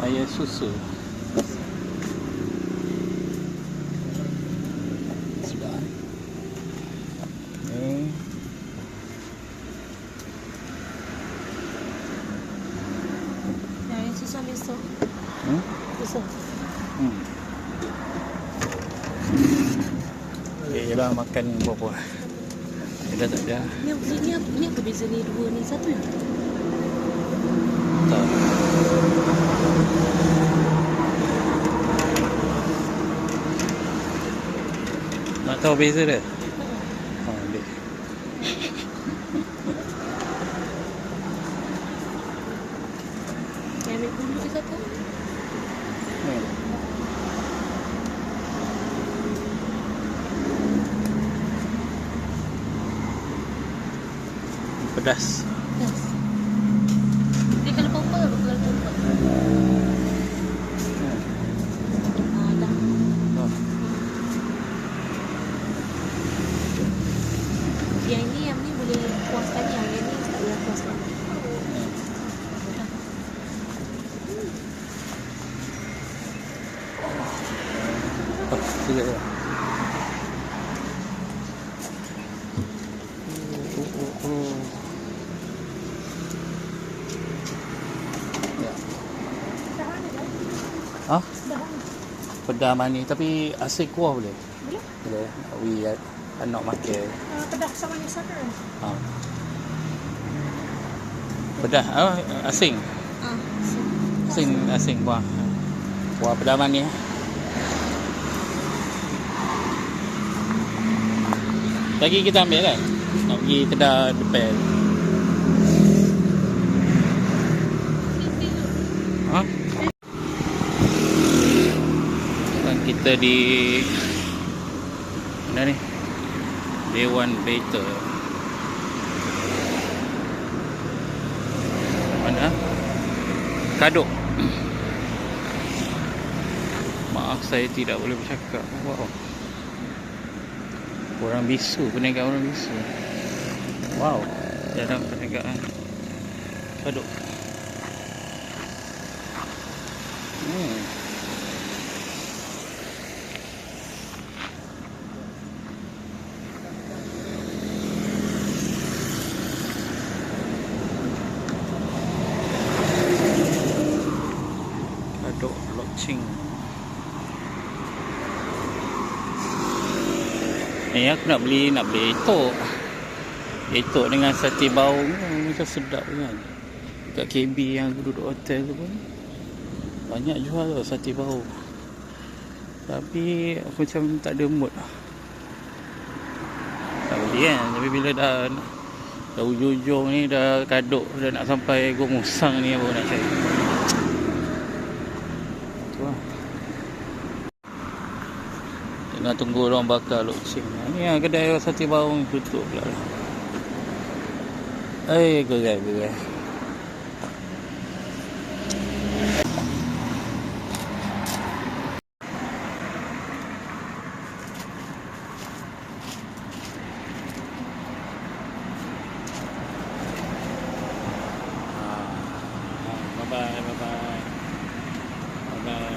아예 수수 네. 네, 응? 수수 응? Yelah makan buah-buah. Dia dah tak ada. Ni, ni, ni, apa, ni apa beza ni dua ni satu ya? Tak. Nak tahu beza dia? Ha, ambil. Yang ambil bulu je satu. Hmm. Pedas. Yes. Dia kalau purple apa kalau purple? Hmm. Ah, dah. Oh. Yang ni, yang ni boleh puaskan yang yang ni tak boleh puaskan. Hmm. Dah. Oh, sekejap je. Oh, oh, oh. Ya. Ha? Pedas manis tapi asin kuah boleh? Boleh? Boleh. We are, not makan. Uh, pedas sama ni sana. Ha. Pedas ah asing. Ah, Asing asing kuah. Kuah pedas manis. Lagi kita ambil kan? Nak pergi kedai depan. Ha? Sekarang kita di mana ni? Dewan Better. Mana? Kaduk. Maaf saya tidak boleh bercakap. Wow. Orang bisu, perniagaan orang bisu. Wow. Dalam perniagaan. Kaduk. Hmm. Lokching. Eh aku nak beli nak beli etok. Etok dengan sate bau macam sedap kan. Kat KB yang aku duduk hotel tu pun banyak jual tau sate bau. Tapi aku macam tak ada mood lah. Tak beli kan. Tapi bila dah dah ujung-ujung ni dah kaduk dah nak sampai gua musang ni baru nak cari. Tu lah. Tengah tunggu orang bakar lokcing. Ni lah kedai sate bau ni tutup pula. Eh, gerai, gerai. Ah, bye bye.